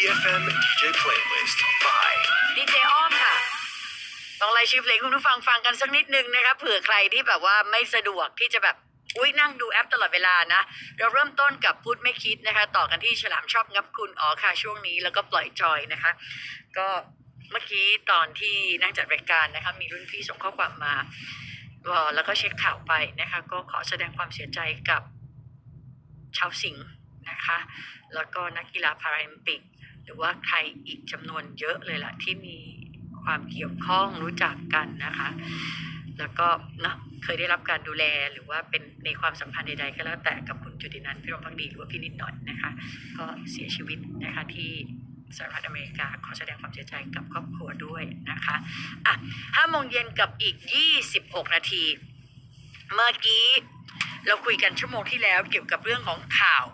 EFM DJ Playlist by ดีเจอ้อมค่ะ ต้องไล่ชื่อเพลงคุณผู้ฟังฟังกันสักนิดนึงนะคะเผื่อใครที่แบบว่าไม่สะดวกที่จะแบบอุ้ยนั่งดูแอปตลอดเวลานะ เราเริ่มต้นกับพูดไม่คิดนะคะ ต่อกันที่ฉลามชอบงับคุณอ๋อค่ะช่วงนี้แล้วก็ปล่อยจอยนะคะ ก็เมื่อกี้ตอนที่นั่งจัดรายการนะคะ มีรุ่นพี่ส่งข้อความมาแล้วก็เช็คข่าวไปนะคะ ก็ขอแสดงความเสียใจกับชาวสิงห์นะคะ แล้วก็นักกีฬาพาราลิมปิก รือว่าใครอีกจำนวนเยอะเลยล่ะที่มีความเกี่ยวข้องรู้จักกันนะคะ แล้วก็เนาะเคยได้รับการดูแลหรือว่าเป็นในความสัมพันธ์ใดๆก็แล้วแต่กับคุณจุตินันท์พิรมพักดีหรือว่าพี่นิดหน่อยนะคะ ก็เสียชีวิตนะคะที่สหรัฐอเมริกาขอแสดงความเสียใจกับครอบครัวด้วยนะคะอะห้าโมงเย็นกับอีก 26 นาที เมื่อกี้ เราคุยกันชั่วโมงที่แล้วเกี่ยวกับเรื่องของข่าว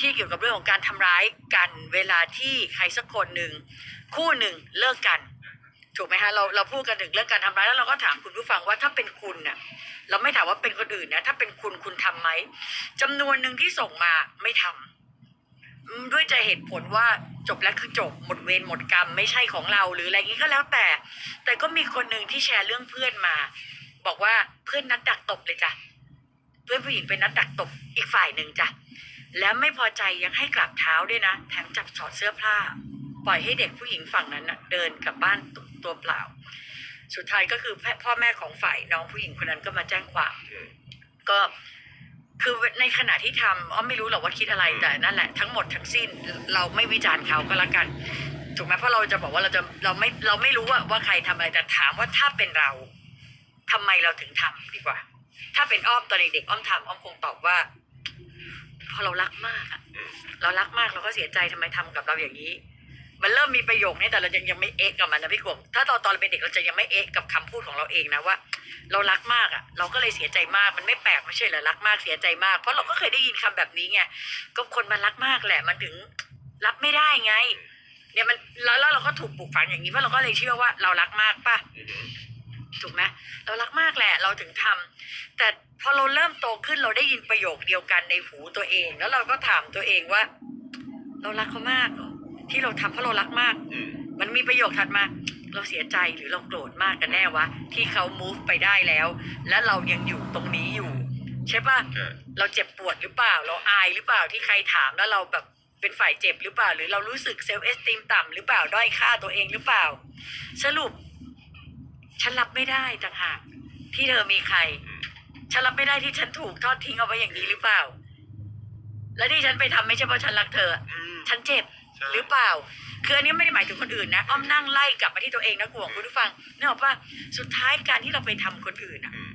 ที่เกี่ยวกับเรื่องของการทำร้ายกันเวลาที่ใครสักคนหนึ่งคู่หนึ่งเลิกกัน ถูกไหมฮะเราเราพูดกันถึงเรื่องการทำร้ายแล้วเราก็ถามคุณผู้ฟังว่าถ้าเป็นคุณน่ะเราไม่ถามว่าเป็นคนอื่นนะถ้าเป็นคุณคุณทำไหมจำนวนหนึ่งที่ส่งมาไม่ทำอืมด้วยใจเหตุผลว่าจบแล้วคือจบหมดเวรหมดกรรมไม่ใช่ของเราหรืออะไรงนี้ก็แล้วแต่ แต่ก็มีคนหนึ่งที่แชร์เรื่องเพื่อนมา บอกว่าเพื่อนนัดดักตบเลยจ้ะ เพื่อนผู้หญิงเป็นนัดดักตบอีกฝ่ายหนึ่งจ้ะแล้วไม่พอใจยังให้กลับเท้าด้วยนะ แถมจับถอดเสื้อผ้า ปล่อยให้เด็กผู้หญิงฝั่งนั้นนะเดินกลับบ้านตัวตัวเปล่า สุดท้ายก็คือพ่อแม่ของฝ่ายน้องผู้หญิงคนนั้นก็มาแจ้งความก็คือในขณะที่ทำอ้อมไม่รู้หรอกว่าคิดอะไรแต่นั่นแหละทั้งหมดทั้งสิ้นเราไม่วิจารณ์เขาก็แล้วกันถูกไหมเพราะเราจะบอกว่าเราจะเราไม่เราไม่รู้ว่าว่าใครทำอะไรแต่ถามว่าถ้าเป็นเราทำไมเราถึงทำดีกว่า ถ้าเป็นอ้อมตอนเด็กๆอ้อมทำอ้อมคงตอบว่าพราะเรารักมากอะเรารักมากเราก็เสียใจทำไมทำกับเราอย่างนี้ มันเริ่มมีประโยคนี้แต่เรายังยังไม่เอ๊ะกับมันนะพี่กวงถ้าตอนตอนเราเป็นเด็กเราจะยังไม่เอ๊ะกับคำพูดของเราเองนะว่า เรารักมากอะเราก็เลยเสียใจมากมันไม่แปลกไม่ใช่เหรอรักมากเสียใจมาก เพราะเราก็เคยได้ยินคำแบบนี้ไงก็คนมันรักมากแหละมันถึงรับไม่ได้ไง เนี่ยมันแล้วแล้วเราก็ถูกปลูกฝังอย่างนี้เพราะเราก็เลยเชื่อว่าเรารักมากป่ะ ถูกไหมเรารักมากแหละเราถึงทำแต่พอเราเริ่มโตขึ้นเราได้ยินประโยคเดียวกันในหูตัวเอง แล้วเราก็ถามตัวเองว่า เรารักเขามากเหรอที่เราทำเพราะเรารักมากอืมมันมีประโยคถัดมา เราเสียใจหรือเราโกรธมากกันแน่วะที่เขา move ไปได้แล้ว และเรายังอยู่ตรงนี้อยู่ ใช่ปะเราเจ็บปวดหรือเปล่า เราอายหรือเปล่าที่ใครถามแล้วเราแบบเป็นฝ่ายเจ็บหรือเปล่า หรือเรารู้สึกเซลล์เอสติมต่ำหรือเปล่าด้อยค่าตัวเองหรือเปล่า สรุป ฉันรับไม่ได้ต่างหากที่เธอมีใคร ฉันรับไม่ได้ที่ฉันถูกทอดทิ้งเอาไว้อย่างนี้หรือเปล่า และที่ฉันไปทำไม่ใช่เพราะฉันรักเธออืมฉันเจ็บใช่หรือเปล่า คืออันนี้ไม่ได้หมายถึงคนอื่นนะอ้อมนั่งไล่กลับมาที่ตัวเองนะกวงคุณผู้ฟังนึกออกปะสุดท้ายการที่เราไปทำคนอื่นอะอืม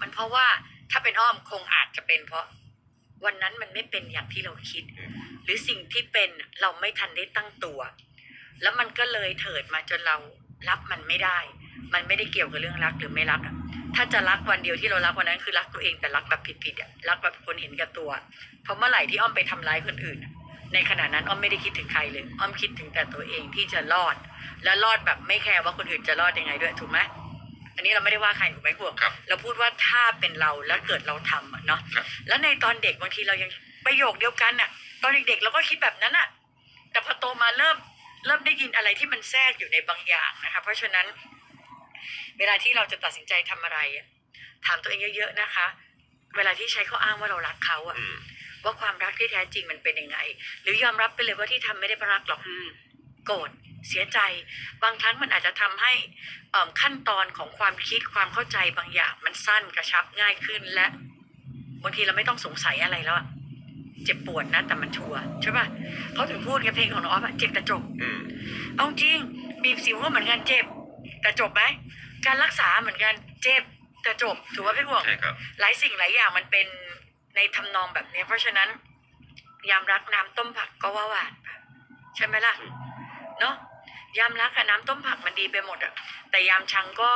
มันเพราะว่าถ้าเป็นอ้อมคงอาจจะเป็นเพราะ วันนั้นมันไม่เป็นอย่างที่เราคิด หรือสิ่งที่เป็นเราไม่ทันได้ตั้งตัว แล้วมันก็เลยเถิดมาจนเรารับมันไม่ได้ มันไม่ได้เกี่ยวกับเรื่องรักหรือไม่รักอะถ้าจะรักวันเดียวที่เรารักวันนั้นคือรักตัวเองแต่รักแบบผิดๆอะรักแบบคนเห็นแกับตัว เพราะเมื่อไหร่ที่อ้อมไปทำร้ายคนอื่นอะในขณะนั้นอ้อมไม่ได้คิดถึงใครเลยอ้อมคิดถึงแต่ตัวเองที่จะรอด และรอดแบบไม่แคร์ว่าคนอื่นจะรอดยังไงด้วยถูกไหมอันนี้เราไม่ได้ว่าใครถูกไหมพวกครับเราพูดว่าถ้าเป็นเราแล้วเกิดเราทำอะเนาะครับแล้วในตอนเด็กบางทีเรายังประโยคเดียวกันน่ะตอนเด็กๆเราก็คิดแบบนั้นน่ะแต่พอโตมาเริ่มเริ่มได้ยินอะไรที่มันแทรกอยู่ในบางอย่างนะคะเพราะฉะนั้น เวลาที่เราจะตัดสินใจทำอะไรอะถามตัวเองเยอะ ๆนะคะ เวลาที่ใช้ข้ออ้างว่าเรารักเขาอะอืมว่าความรักที่แท้จริงมันเป็นยังไง หรือยอมรับไปเลยว่าที่ทำไม่ได้เพราะรักหรอกอืมโกรธเสียใจ บางครั้งมันอาจจะทำให้เอิ่มขั้นตอนของความคิดความเข้าใจบางอย่างมันสั้นกระชับง่ายขึ้นและบางทีเราไม่ต้องสงสัยอะไรแล้วอะเจ็บปวดนะ แต่มันชัวร์ใช่ป่ะเขาถึงพูดกับเพลงของน้องออฟอะเจ็บแต่จบอืมเอาจริง บีบสิวก็เหมือนกันเจ็บ แต่จบไหมการรักษาเหมือนกันเจ็บแต่จบถือว่าพี่ห่วง ใช่ครับ หลายสิ่งหลายอย่างมันเป็นในทำนองแบบนี้ เพราะฉะนั้น ยามรักน้ำต้มผักก็ว่าหวานปะใช่ไหมล่ะเนาะยามรักกับน้ำต้มผักมันดีไปหมดอะแต่ยามชังก็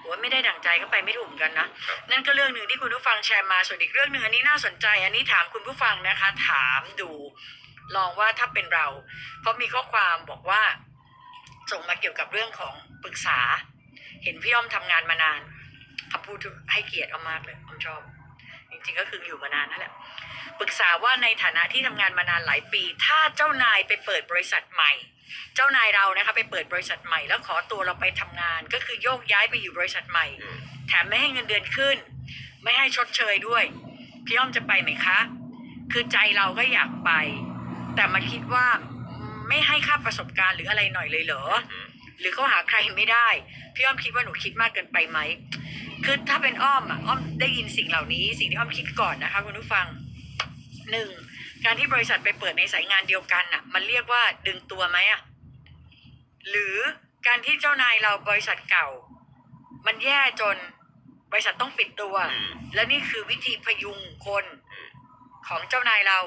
โหไม่ได้ดั่งใจก็ไปไม่ถูกเหมือนกันนะครับนั่นก็เรื่องหนึ่งที่คุณผู้ฟังแชร์มาส่วนอีกเรื่องหนึ่งอันนี้น่าสนใจ อันนี้ถามคุณผู้ฟังนะคะ ถามดู ลองว่าถ้าเป็นเรา เพราะมีข้อความบอกว่า ส่งมาเกี่ยวกับเรื่องของปรึกษา เห็นพี่อ้อมทำงานมานานคำพูดให้เกียรติเอามากเลยอ้อมชอบ จริงๆก็คืออยู่มานานนั่นแหละปรึกษาว่าในฐานะที่ทำงานมานานหลายปี ถ้าเจ้านายไปเปิดบริษัทใหม่ เจ้านายเรานะคะไปเปิดบริษัทใหม่ แล้วขอตัวเราไปทำงาน ก็คือโยกย้ายไปอยู่บริษัทใหม่ แถมไม่ให้เงินเดือนขึ้น ไม่ให้ชดเชยด้วย พี่อ้อมจะไปไหมคะ คือใจเราก็อยากไป แต่มาคิดว่า ไม่ให้ค่าประสบการณ์หรืออะไรหน่อยเลยเหรออืมหรือเขาหาใครไม่ได้ พี่อ้อมคิดว่าหนูคิดมากเกินไปไหม คือถ้าเป็นอ้อมอะอ้อมได้ยินสิ่งเหล่านี้ สิ่งที่อ้อมคิดก่อนนะคะคุณผู้ฟังหนึ่งการที่บริษัทไปเปิดในสายงานเดียวกันอะ มันเรียกว่าดึงตัวไหมอะหรือการที่เจ้านายเราบริษัทเก่า มันแย่จนบริษัทต้องปิดตัวอืมและนี่คือวิธีพยุงคนอืมของเจ้านายเรา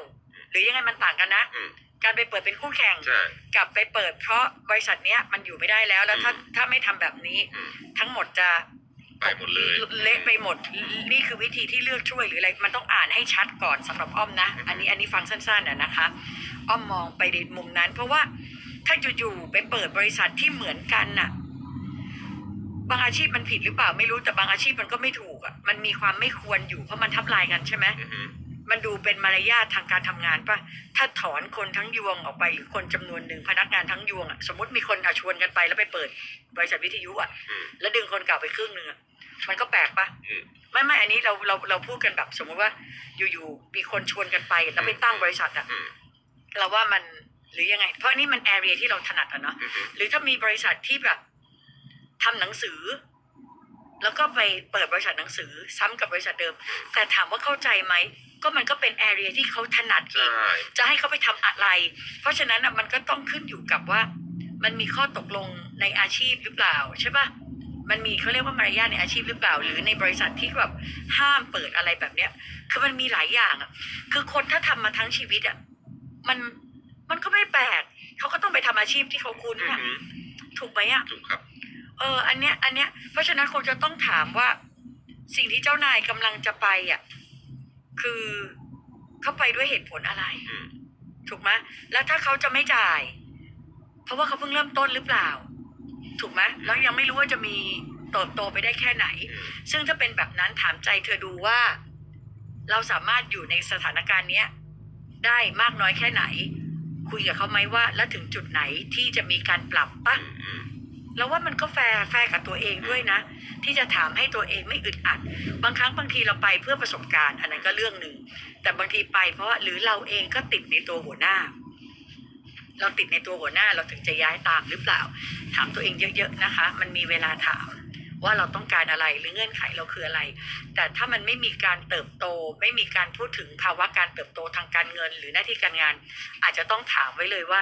หรือยังไงมันต่างกันนะอืม การไปเปิดเป็นคู่แข่ง ใช่ กลับไปเปิดเพราะบริษัทเนี้ยมันอยู่ไม่ได้แล้วแล้วถ้าอืม ถ้าไม่ทำแบบนี้อืมทั้งหมดจะไปหมดเลยเละไปหมด นี่คือวิธีที่เลือกช่วยหรืออะไรมันต้องอ่านให้ชัดก่อนสำหรับอ้อมนะ อันนี้อันนี้ฟังสั้นๆนะนะคะ อ้อมมองไปในมุมนั้น เพราะว่าถ้าอยู่ๆไปเปิดบริษัทที่เหมือนกันน่ะ บางอาชีพมันผิดหรือเปล่าไม่รู้แต่บางอาชีพมันก็ไม่ถูกอะมันมีความไม่ควรอยู่เพราะมันทับลายกันใช่ไหม อือหือมันดูเป็นมารยาททางการทำงานปะ ถ้าถอนคนทั้งยวงออกไปหรือคนจำนวนหนึ่งพนักงานทั้งยวงอะสมมติมีคนเอาชวนกันไปแล้วไปเปิด บริษัทวิทยุอะอืมแล้วดึงคนเก่าไปครึ่งหนึ่งอะมันก็แปลกปะอืมไม่ไม่อันนี้เราเราเราพูดกันแบบ สมมุติว่า อยู่ๆมีคนชวนกันไปแล้วไปตั้งบริษัทอะอืมเราว่ามันหรือยังไง เพราะนี่มันแอเรียที่เราถนัดอะเนาะอือหือหรือถ้ามีบริษัทที่แบบทำหนังสือ แล้วก็ไปเปิดบริษัทหนังสือ ซ้ำกับบริษัทเดิม แต่ถามว่าเข้าใจไหม ก็มันก็เป็นแอเรียที่เขาถนัดอีใช่กจะให้เขาไปทำอะไร เพราะฉะนั้นน่ะมันก็ต้องขึ้นอยู่กับว่า มันมีข้อตกลงในอาชีพหรือเปล่าใช่ปะมันมีเขาเรียกว่ามารยาทในอาชีพหรือเปล่า หรือในบริษัทที่แบบห้ามเปิดอะไรแบบเนี้ย คือมันมีหลายอย่างอะ คือคนถ้าทำมาทั้งชีวิตอะมันมันก็ไม่แปลกเขาก็ต้องไปทำอาชีพที่เขาคุ้นอืออะหือถูกไหมอะ ถูกครับ เออ อันเนี้ย อันเนี้ย เพราะฉะนั้นคงจะต้องถามว่า สิ่งที่เจ้านายกำลังจะไปอะ คือเขาไปด้วยเหตุผลอะไรอืมถูกไหมแล้วถ้าเขาจะไม่จ่าย เพราะว่าเขาเพิ่งเริ่มต้นหรือเปล่า ถูกไหมแล้วยังไม่รู้ว่าจะมีเติบโตไปได้แค่ไหนอืมซึ่งถ้าเป็นแบบนั้นถามใจเธอดูว่า เราสามารถอยู่ในสถานการณ์เนี้ย ได้มากน้อยแค่ไหน คุยกับเขาไหมว่า แล้วถึงจุดไหนที่จะมีการปรับปะอืมอืม แล้วว่ามันก็แฟร์แฟร์กับตัวเองด้วยนะ ที่จะถามให้ตัวเองไม่อึดอัด บางครั้งบางทีเราไปเพื่อประสบการณ์ อันนั้นก็เรื่องหนึ่งแต่บางทีไปเพราะว่าหรือเราเองก็ติดในตัวหัวหน้า เราติดในตัวหัวหน้าเราถึงจะย้ายตามหรือเปล่า ถามตัวเองเยอะ ๆนะคะ มันมีเวลาถามว่าเราต้องการอะไรหรือเงื่อนไขเราคืออะไร แต่ถ้ามันไม่มีการเติบโต ไม่มีการพูดถึงภาวะการเติบโตทางการเงิน หรือหน้าที่การงาน อาจจะต้องถามไว้เลยว่า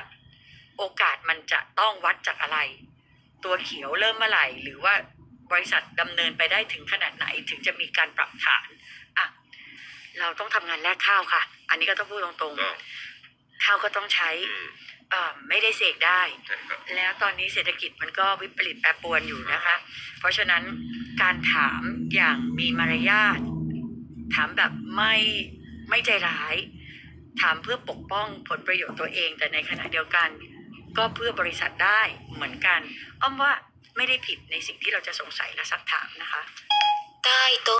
โอกาสมันจะต้องวัดจากอะไร ตัวเขียวเริ่มเมื่อไหร่ หรือว่าบริษัทดำเนินไปได้ถึงขนาดไหนถึงจะมีการปรับฐานอะเราต้องทำงานแลกข้าวค่ะ อันนี้ก็ต้องพูดตรงก็ๆข้าวก็ต้องใช้อืมเอ่อไม่ได้เสกได้ใช่ครับแล้วตอนนี้เศรษฐกิจมันก็วิปริตแปรปรวนอยู่นะคะ เพราะฉะนั้นการถามอย่างมีมารยาทถามแบบไม่ไม่ใจร้าย ถามเพื่อปกป้องผลประโยชน์ตัวเอง แต่ในขณะเดียวกัน ก็เพื่อบริษัทได้เหมือนกัน อ้อมว่าไม่ได้ผิดในสิ่งที่เราจะสงสัยและซักถามนะคะใต้โต๊ะ